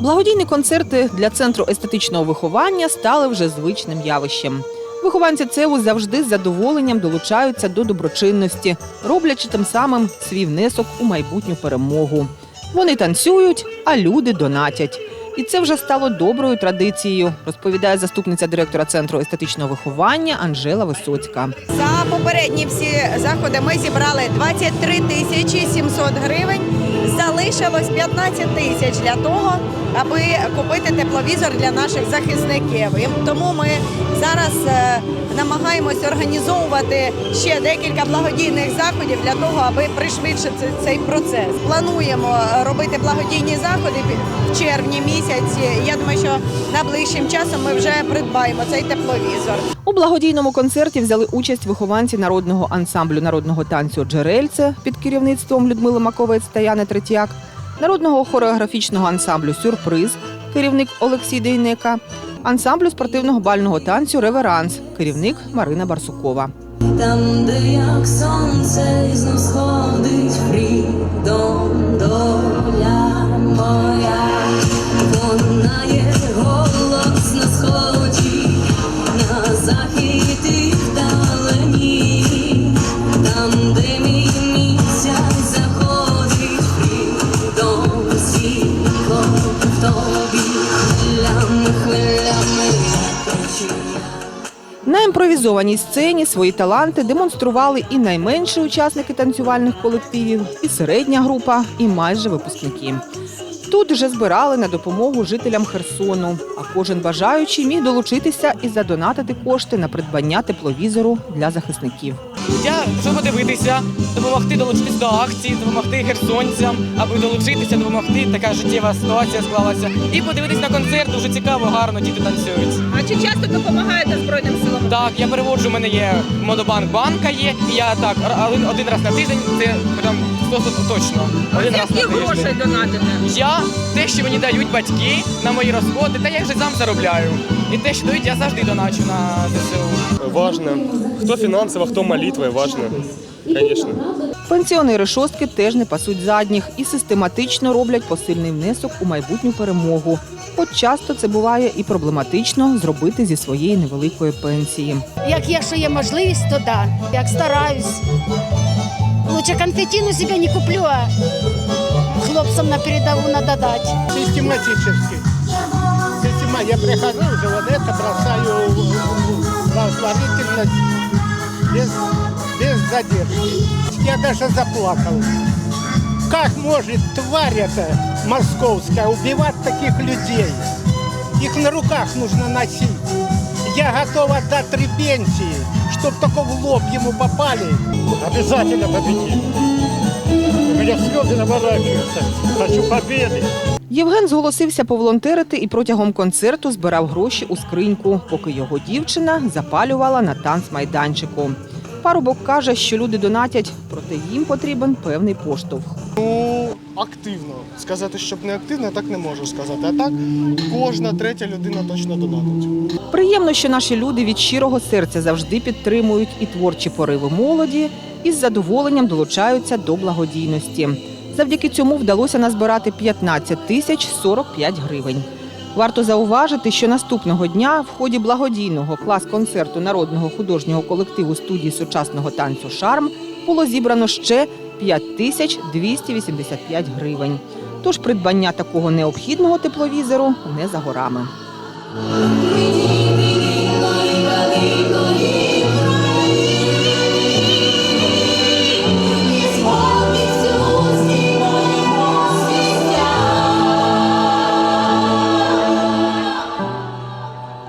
Благодійні концерти для центру естетичного виховання стали вже звичним явищем. Вихованці ЦЕУ завжди з задоволенням долучаються до доброчинності, роблячи тим самим свій внесок у майбутню перемогу. Вони танцюють, а люди донатять. І це вже стало доброю традицією, розповідає заступниця директора центру естетичного виховання Анжела Висоцька. За попередні всі заходи ми зібрали 23 тисячі 700 гривень. Залишилось 15 тисяч для того, аби купити тепловізор для наших захисників. І тому ми зараз е, намагаємось організовувати ще декілька благодійних заходів для того, аби пришвидшити цей процес. Плануємо робити благодійні заходи в червні місяці. Я думаю, що найближчим часом ми вже придбаємо цей тепловізор. У благодійному концерті взяли участь вихованці народного ансамблю народного танцю Джерельце під керівництвом Людмили Маковець та Яни Третьяк, народного хореографічного ансамблю Сюрприз, керівник Олексій Дейнека, ансамблю спортивного бального танцю Реверанс, керівник Марина Барсукова. Там, де як сонце знов сходить фрідом імпровізованій сцені свої таланти демонстрували і найменші учасники танцювальних колективів, і середня група, і майже випускники. Тут вже збирали на допомогу жителям Херсону, а кожен бажаючий міг долучитися і задонатити кошти на придбання тепловізору для захисників. Я щоб подивитися, допомогти долучитись до акції, допомогти херсонцям, аби долучитися, допомогти. Така життєва ситуація склалася. І подивитись на концерт дуже цікаво, гарно діти танцюють. А чи часто допомагаєте збройним силам? Так, я переводжу, у мене є монобанк банка є. І я так один, раз на тиждень, це прям 100 точно. Один раз на тиждень. донатите? Я те, що мені дають батьки на мої розходи, та я вже сам заробляю. І те, що дають, я завжди доначу на ЗСУ. Важно. Хто фінансово, хто молитвою, важно. Звісно. Пенсіонери шостки теж не пасуть задніх і систематично роблять посильний внесок у майбутню перемогу. Хоч часто це буває і проблематично зробити зі своєї невеликої пенсії. Як якщо є можливість, то да. Як стараюсь. Лучше конфетину себе не куплю, а хлопцам на передову надо дать. Систематически. Я прихожу, уже вот это бросаю в- благотворительность без, без задержки. Я даже заплакал. Как может тварь эта московская убивать таких людей? Их на руках нужно носить. Я готов отдать три пенсии, чтоб только в лоб ему попали. Обязательно победим. У меня слезы наворачиваются. Хочу победы. Євген зголосився поволонтерити і протягом концерту збирав гроші у скриньку, поки його дівчина запалювала на танцмайданчику. Парубок каже, що люди донатять, проте їм потрібен певний поштовх. Ну, активно. Сказати, щоб не активно, так не можу сказати. А так, кожна третя людина точно донатить. Приємно, що наші люди від щирого серця завжди підтримують і творчі пориви молоді, і з задоволенням долучаються до благодійності. Завдяки цьому вдалося назбирати 15 тисяч 45 гривень. Варто зауважити, що наступного дня в ході благодійного клас-концерту народного художнього колективу студії сучасного танцю Шарм було зібрано ще 5 тисяч 285 гривень. Тож придбання такого необхідного тепловізору не за горами.